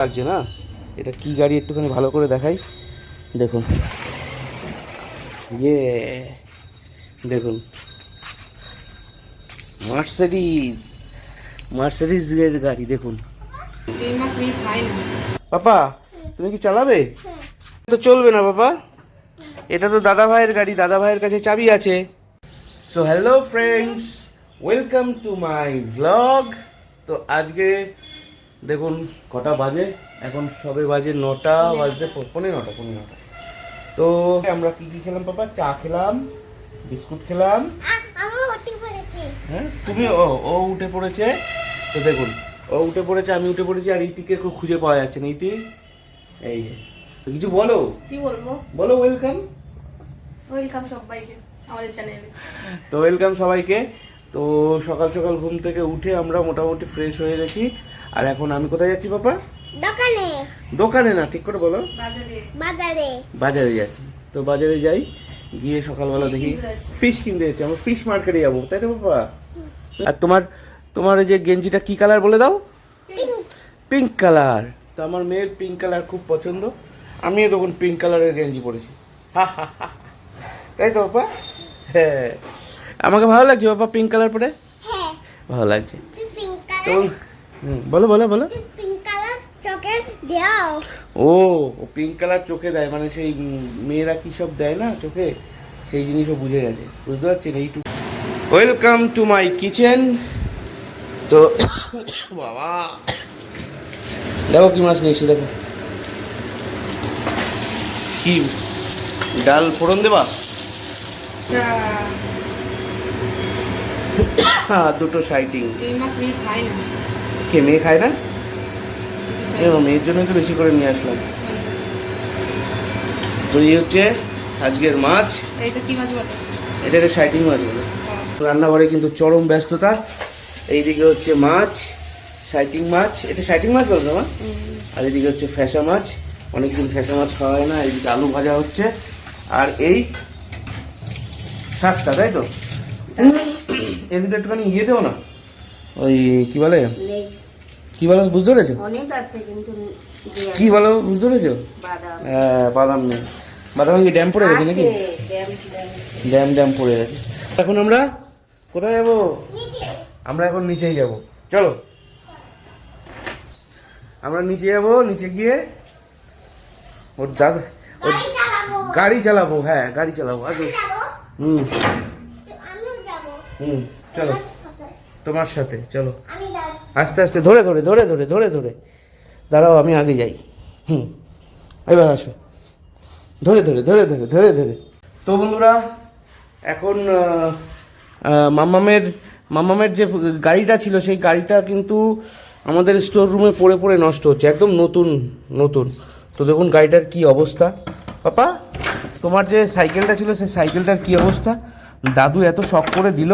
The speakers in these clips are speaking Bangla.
লাগছে না? এটা কি গাড়ি একটুখানি ভালো করে দেখাই? দেখুন। ইয়ে দেখুন। মার্সিডিজ মার্সিডিজের গাড়ি দেখুন। পাপা তুমি কি চালাবে? তো চলবে না বাবা এটা তো দাদা ভাইয়ের গাড়ি দাদা ভাইয়ের কাছে চাবি আছে। So hello friends welcome to my vlog তো আজকে দেখুন কটা বাজে? এখন সবে বাজে নটা বাজতে প- পৌনে নটা পৌনে নটা। তো আমরা কি কি খেলাম পাপা? চা খেলাম বিস্কুট খেলাম। আমি উঠে পড়েছি। হ্যাঁ তুমি ও ও উঠে পড়েছে। তো দেখুন ও উঠে পড়েছে আমি উঠে পড়েছি আর ইতিকে খুব খুঁজে পাওয়া যাচ্ছে না। ইতি এই তো কিছু বলো? কি বলব? বলো ওয়েলকাম ওয়েলকাম সবাইকে আমাদের চ্যানেলে তো ওয়েলকাম সবাইকে। তো সকাল সকাল ঘুম থেকে উঠে আমরা মোটামুটি ফ্রেশ হয়ে গেছি। আর এখন আমি কোথায় যাচ্ছি বাবা দোকানে। দোকানে না ঠিক করে বলো। বাজারে। বাজারে। বাজারে যাচ্ছি। তো বাজারে যাই গিয়ে সকালবেলা দেখি ফিশ কিনতে যাচ্ছি। আমরা ফিশ মার্কেটে যাব তাই তো বাবা আর তোমার তোমার ওই যে গেঞ্জিটা কি কালার বলে দাও? পিঙ্ক কালার তো আমার মেয়ের পিঙ্ক কালার খুব পছন্দ। আমিও তখন পিঙ্ক কালারের গেঞ্জি পরেছি। হা হা হা তাই তো বাবা হ্যাঁ। আমাকে ভালো লাগছে বাবা পিঙ্ক কালার পরে? হ্যাঁ। ভালো লাগছে। তো বলো বলো বলো। ও ও পিঙ্ক কালার চোখে দেয় মানে সেই মেয়েরা কি সব দেয় না চোখে? সেই জিনিসও বুঝে গেছে বুঝতে পারছেন এইটুকু? ওয়েলকাম টু মাই কিচেন তো বাবা। দেখো কি মাছ নিয়েছি দেখো। কি ডাল ফোড়ন দেবা? হ্যাঁ দুটো সাইটিং। মাস আমি খাই না। কে মেয়ে খায় না? এ, মেয়ের জন্য তো বেশি করে নিয়ে আসলাম। তো এই হচ্ছে আজকের মাছ। এইটা কি মাছ বলে? এটাকে সাইটিং মাছ বলে। রান্নাঘরে কিন্তু চরম ব্যস্ততা। এইদিকে হচ্ছে মাছ সাইটিং মাছ। এটা সাইটিং মাছ বলতো মা? আর এদিকে হচ্ছে ফ্যাসা মাছ। অনেকদিন ফ্যাসা মাছ খাওয়া হয় না এইদিকে আলু ভাজা হচ্ছে। আর এই শাকটা তাই তো? এর ভিতরে একটুখানি ইয়ে দেও না। ওই কি বলে? কি বলো বুঝতে পেরেছ? কি বলো বুঝতে পেরেছ? বাদাম। হ্যাঁ, বাদাম নেই। বাদাম কি ড্যাম পড়ে গেছে নাকি? Dam dam. পড়ে গেছে। এখন আমরা কোথায় যাব? আমরা এখন নিচেই যাব। চলো। আমরা নিচে যাব নিচে গিয়ে ওর দাদা ওর গাড়ি চালাবো। হ্যাঁ গাড়ি চালাবো। আসো। যাব। হুম। হুম চলো। তোমার সাথে চলো। আস্তে আস্তে, ধরে ধরে ধরে ধরে ধরে ধরে। দাঁড়াও, আমি আগে যাই। হুম। এবার আসো। ধরে ধরে ধরে ধরে ধরে ধরে। তো বন্ধুরা, এখন মাম্মামের মাম্মামের যে গাড়িটা ছিল, সেই গাড়িটা কিন্তু আমাদের স্টোর রুমে পড়ে পড়ে নষ্ট হচ্ছে, একদম নতুন নতুন। তো দেখুন গাড়িটার কি অবস্থা। পাপা, তোমার যে সাইকেলটা ছিল, সেই সাইকেলটার কি অবস্থা? দাদু এত শখ করে দিল?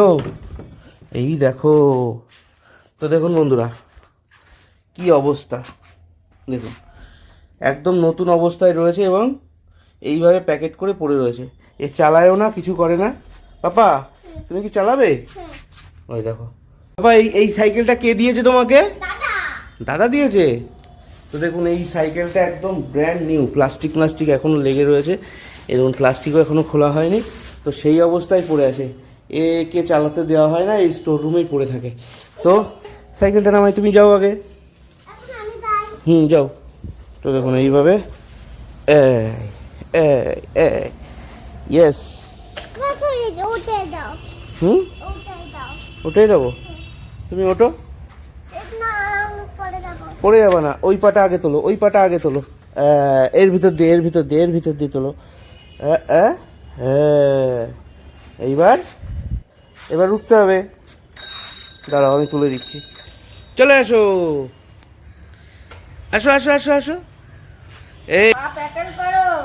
এই দেখো। তো দেখুন বন্ধুরা কি অবস্থা। দেখুন একদম নতুন অবস্থায় রয়েছে এবং এইভাবে প্যাকেট করে পড়ে রয়েছে। এ চালায়ও না কিছু করে না। পাপা তুমি কি চালাবে? ওই দেখো। পাপা এই এই সাইকেলটা কে দিয়েছে তোমাকে? দাদা। দাদা দিয়েছে? তো দেখুন এই সাইকেলটা একদম ব্র্যান্ড নিউ প্লাস্টিক প্লাস্টিক এখনও লেগে রয়েছে। এবং প্লাস্টিকও এখনও খোলা হয়নি। তো সেই অবস্থায় পড়ে আছে। একে চালাতে দেওয়া হয় না এই স্টোর রুমেই পড়ে থাকে। তো সাইকেলটা নামাই তুমি যাও আগে। হুম যাও। তো দেখুন এইভাবে। ইয়েস হুম? ওটাই দেবো তুমি ওটো পড়ে যাবে। না। ওই পাটা আগে তোলো ওই পাটা আগে তোলো। এর ভিতর দিয়ে এর ভিতর দিয়ে এর ভিতর দিয়ে তোলো। হ্যাঁ এইবার এবার উঠতে হবে। দাঁড়াও আমি তুলে দিচ্ছি। চলে আসো। আসো আসো আসো আসো। এই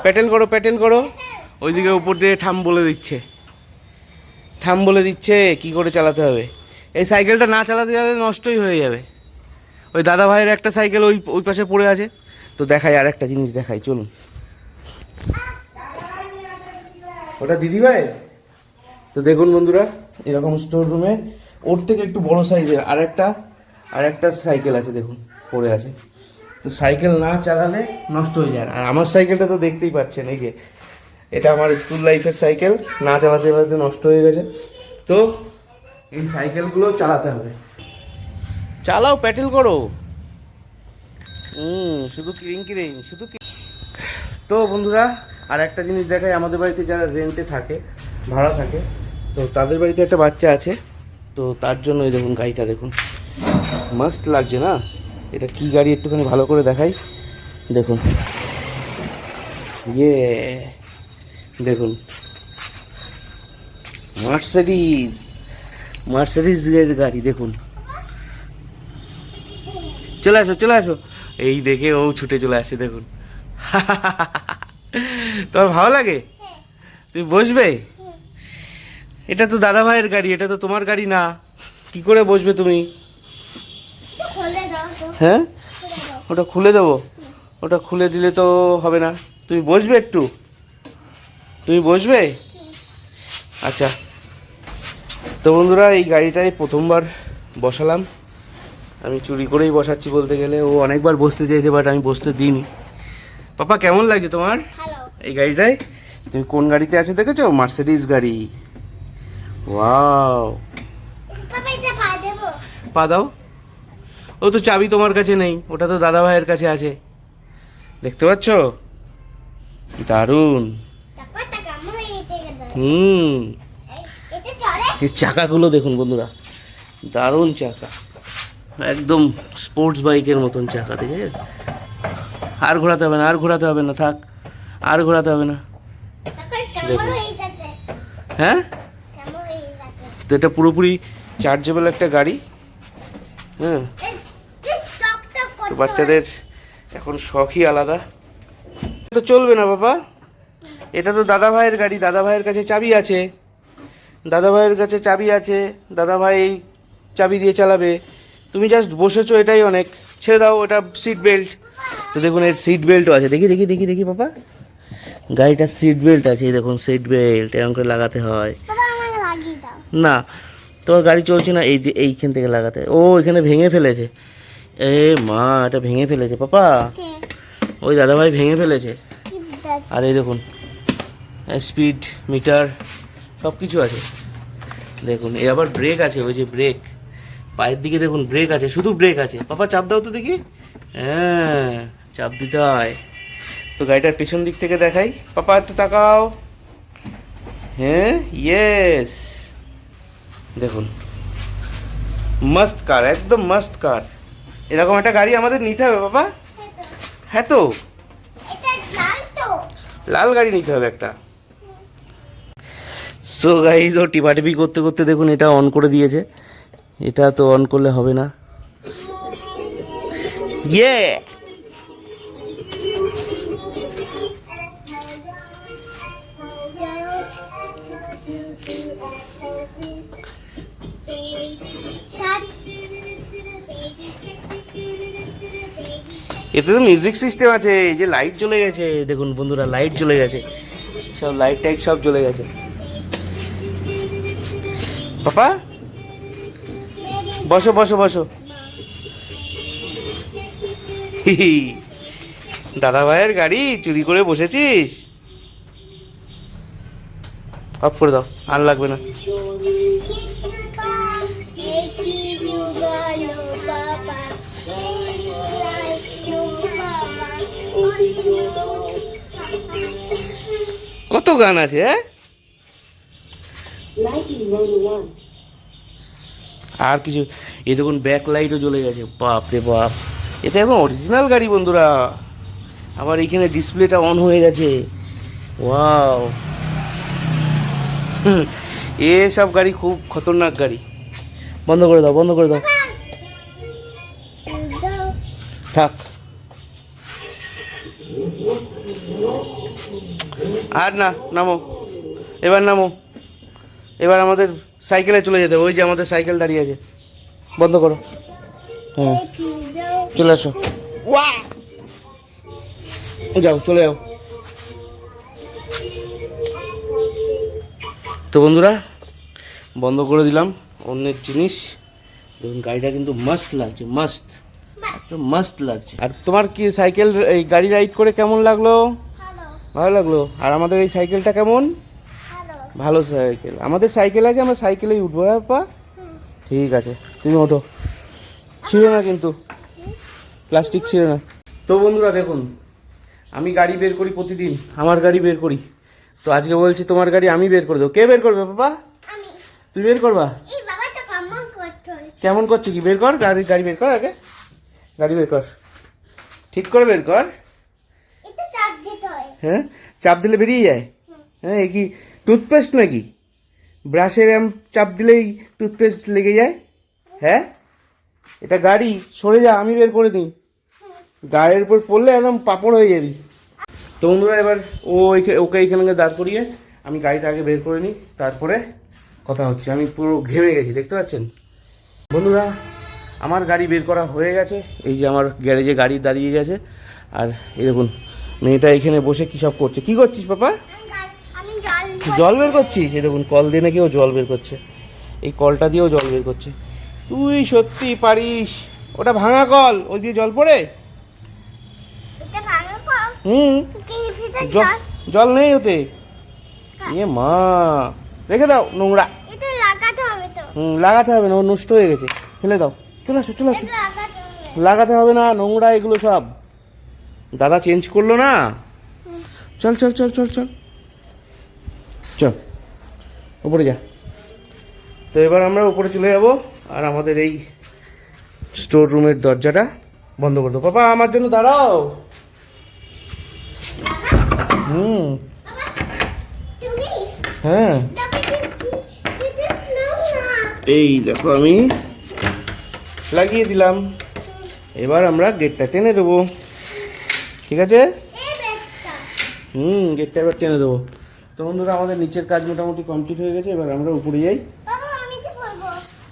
প্যাটেল করো। প্যাটেল করো ওইদিকে উপর দিয়ে ঠাম বলে দিচ্ছে। ঠাম বলে দিচ্ছে কি করে চালাতে হবে। এই সাইকেলটা না চালাতে যাবে নষ্টই হয়ে যাবে। ওই দাদা ভাইয়ের একটা সাইকেল ওই ওই পাশে পড়ে আছে। তো দেখাই আর একটা জিনিস দেখাই চলুন। ওটা দিদি ভাই তো দেখুন বন্ধুরা এরকম স্টোর রুমে ওর থেকে একটু বড় সাইজের আর একটা আর একটা সাইকেল আছে দেখুন পড়ে আছে। তো সাইকেল না চালালে নষ্ট হয়ে যায়। আর আমার সাইকেলটা তো দেখতেই পাচ্ছেন এই যে এটা আমার স্কুল লাইফের সাইকেল। না চালাতে চালাতে নষ্ট হয়ে গেছে। তো এই সাইকেলগুলো চালাতে হবে। চালাও প্যাটেল করো। হুম শুধু কিরিং কিরিং শুধু কি- তো বন্ধুরা আর একটা জিনিস দেখাই আমাদের বাড়িতে যারা রেন্টে থাকে ভাড়া থাকে তো তাদের বাড়িতে একটা বাচ্চা আছে। তো তার জন্য এই দেখুন গাড়িটা দেখুন। মাস্ত লাগছে না? এটা কি গাড়ি একটুখানি ভালো করে দেখাই? দেখুন। ইয়ে দেখুন। মার্সিডিজ মার্সিডিজের গাড়ি দেখুন। চলে আসো চলে আসো। এই দেখে ও ছুটে চলে আসে দেখুন। তোমার ভালো লাগে? তুমি বসবে? এটা তো দাদা ভাইয়ের গাড়ি এটা তো তোমার গাড়ি না। কি করে বসবে তুমি? হ্যাঁ? ওটা খুলে দেবো। ওটা খুলে দিলে তো হবে না। তুমি বসবে একটু? তুমি বসবে? আচ্ছা। তো বন্ধুরা এই গাড়িটাই প্রথমবার বসালাম। আমি চুরি করেই বসাচ্ছি বলতে গেলে। ও অনেকবার বসতে চেয়েছে বাট আমি বসতে দিইনি। পাপা কেমন লাগছে তোমার? এই গাড়িটাই? তুমি কোন গাড়িতে আছো দেখেছ? মার্সিডিজ গাড়ি। ওয়াও পা দাও। ও তো চাবি তোমার কাছে নেই ওটা তো দাদা ভাইয়ের কাছে আছে। দেখতে পাচ্ছ? দারুণ। হুম। এই চাকাগুলো দেখুন বন্ধুরা দারুণ চাকা। একদম স্পোর্টস বাইকের মতন চাকা দেখে আর ঘোরাতে হবে না আর ঘোরাতে হবে না থাক আর ঘোরাতে হবে না। দেখুন। হ্যাঁ তো এটা পুরোপুরি চার্জেবল একটা গাড়ি। হ্যাঁ। তো বাচ্চাদের এখন শখই আলাদা। তো চলবে না বাবা। এটা তো দাদা ভাইয়ের গাড়ি দাদা ভাইয়ের কাছে চাবি আছে। দাদা ভাইয়ের কাছে চাবি আছে দাদা ভাই এই চাবি দিয়ে চালাবে। তুমি জাস্ট বসেছো এটাই অনেক। ছেড়ে দাও এটা সিট বেল্ট তো দেখুন এর সিট বেল্টও আছে। দেখি দেখি দেখি দেখি বাবা। গাড়িটার সিট বেল্ট আছে এই দেখুন সিট বেল্ট এরকম করে লাগাতে হয়। না তোমার গাড়ি চলছে না এই এইখান থেকে লাগাতে ও এখানে ভেঙে ফেলেছে। এ মা এটা ভেঙে ফেলেছে পাপা। ওই দাদাভাই ভেঙে ফেলেছে। আর এই দেখুন স্পিড মিটার সব কিছু আছে। দেখুন এ আবার ব্রেক আছে ওই যে ব্রেক পায়ের দিকে দেখুন ব্রেক আছে শুধু ব্রেক আছে। পাপা চাপ দাও তো দেখি। হ্যাঁ চাপ দিতে হয়। তো গাড়িটার পেছন দিক থেকে দেখাই। পাপা একটু তাকাও। হ্যাঁ ইয়েস দেখুন মস্ত কার একদম মস্ত কার এরকম একটা গাড়ি আমাদের নিতে হবে, বাবা। হ্যাঁ তো? লাল গাড়ি নিতে হবে একটা। সো গাইজ ও টিপাটিপি করতে করতে দেখুন, এটা অন করে দিয়েছে। এটা তো অন করলে হবে না। ইয়ে এতে তো মিউজিক সিস্টেম আছে, এই যে লাইট চলে গেছে, দেখুন বন্ধুরা লাইট চলে গেছে। সব লাইট টাইট সব চলে গেছে। পাপা? বসো বসো বসো। দাদা ভাইয়ের গাড়ি চুরি করে বসেছিস? অফ করে দাও, আর লাগবে না। কত গান আছে হ্যাঁ? আর কিছু এ দেখুন ব্যাক লাইটও জ্বলে গেছে। বাপ রে বাপ। এটা একদম অরিজিনাল গাড়ি বন্ধুরা। আবার এইখানে ডিসপ্লেটা অন হয়ে গেছে। ওয়াও এসব গাড়ি খুব খতরনাক গাড়ি। বন্ধ করে দাও বন্ধ করে দাও। থাক। আর না, নামো। এবার নামো। এবার আমাদের সাইকেলে চলে যেতে ওই যে আমাদের সাইকেল দাঁড়িয়ে আছে। বন্ধ করো। হ্যাঁ চলে আসো। যাও, চলে যাও। তো বন্ধুরা, বন্ধ করে দিলাম অন্যের জিনিস। দেখুন, গাড়িটা কিন্তু মাস্ট লাগছে মাস্ট তো মাস্ত লাগছে। আর তোমার কি সাইকেল, এই গাড়ি রাইড করে কেমন লাগল? ভালো লাগল। আর আমাদের এই সাইকেলটা কেমন? ভালো। সাইকেল। আমাদের সাইকেল আছে আমরা সাইকেলেই উঠবো হ্যাঁ পা ঠিক আছে তুমি ওঠো। ছিল না কিন্তু। প্লাস্টিক ছিল না। তো বন্ধুরা দেখুন আমি গাড়ি বের করি প্রতিদিন আমার গাড়ি বের করি। তো আজকে বলছি তোমার গাড়ি আমি বের করে দেবো। কে বের করবে বাবা তুই বের করবা? কেমন করছে কি? বের কর গাড়ি গাড়ি বের কর আগে। গাড়ি বের কর। ঠিক করে বের কর। হয়? চাপ দিলে বেরিয়ে যায়? হ্যাঁ এ কি টুথপেস্ট নাকি? ব্রাশের এম চাপ দিলেই টুথপেস্ট লেগে যায়? হ্যাঁ? এটা গাড়ি, সরে যা, আমি বের করে দিই। গাড়ির উপর পড়লে একদম পাপড় হয়ে যাবি। তো বন্ধুরা, এবার ও ওকে এইখানে দাঁড় করিয়ে আমি গাড়িটা আগে বের করে নিই, তারপরে কথা হচ্ছে। আমি পুরো ঘেমে গেছি, দেখতে পাচ্ছেন? বন্ধুরা, আমার গাড়ি বের করা হয়ে গেছে। এই যে আমার গ্যারেজে গাড়ি দাঁড়িয়ে গেছে। আর এই দেখুন মেয়েটা এখানে বসে কী সব করছে? কি করছিস পাপা? জল বের করছিস? এই দেখুন কল দিয়ে নাকি ও জল বের করছে। এই কলটা দিয়েও জল বের করছে। তুই সত্যি পারিস? ওটা ভাঙা কল। ওই দিয়ে জল পড়ে? হুম। জল নেই ওতে। এ মা। রেখে দাও নোংরা। হুম লাগাতে হবে না ও নষ্ট হয়ে গেছে। ফেলে দাও। চলে আসো চলে আসো। লাগাতে হবে না নোংরা এগুলো সব। দাদা চেঞ্জ করল না? চল চল চল চল চল। চল উপরে যা। তো এবার আমরা উপরে চলে যাব আর আমাদের এই স্টোর রুমের দরজাটা বন্ধ করে দেবো। বাবা আমার জন্য দাঁড়াও। হুম। হ্যাঁ। এই দেখো আমি লাগিয়ে দিলাম। এবার আমরা গেটটা টেনে দেবো। ঠিক আছে? হুম গেটটা এবার টেনে দেবো। তো বন্ধুরা আমাদের নিচের কাজ মোটামুটি কমপ্লিট হয়ে গেছে এবার আমরা উপরে যাই।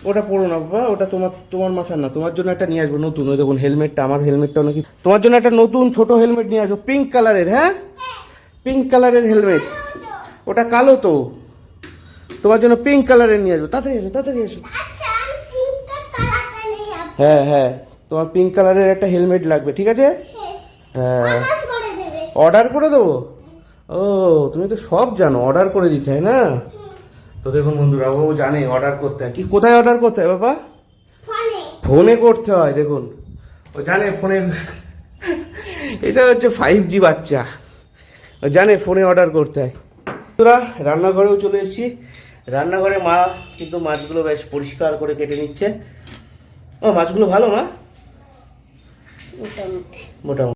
ওটা পড়ো না বাবা ওটা তোমার তোমার মাথার না তোমার জন্য একটা নিয়ে আসব নতুন। ওই দেখুন হেলমেটটা আমার হেলমেটটা নাকি তোমার জন্য একটা নতুন ছোট হেলমেট নিয়ে আসব পিঙ্ক কালারের হ্যাঁ? পিঙ্ক কালারের হেলমেট ওটা কালো তো। তোমার জন্য পিঙ্ক কালারের নিয়ে আসব। তাড়াতাড়ি এসো তাড়াতাড়ি এসো আচ্ছা হ্যাঁ হ্যাঁ তোমার পিঙ্ক কালারের একটা হেলমেট লাগবে ঠিক আছে? হ্যাঁ। অর্ডার করে দেবো। ও তুমি তো সব জানো অর্ডার করে দিতে হয় না? তো দেখুন বন্ধুরা ও জানে অর্ডার করতে হয়। কি কোথায় অর্ডার করতে হয় বাবা? ফোনে। ফোনে করতে হয় দেখুন। ও জানে ফোনে এটা হচ্ছে ফাইভ জি বাচ্চা। ও জানে ফোনে অর্ডার করতে হয়। তোরা রান্নাঘরেও চলে এসেছি। রান্নাঘরে মা কিন্তু মাছগুলো বেশ পরিষ্কার করে কেটে নিচ্ছে। ও মাছগুলো ভালো মা? মোটামুটি। মোটামুটি।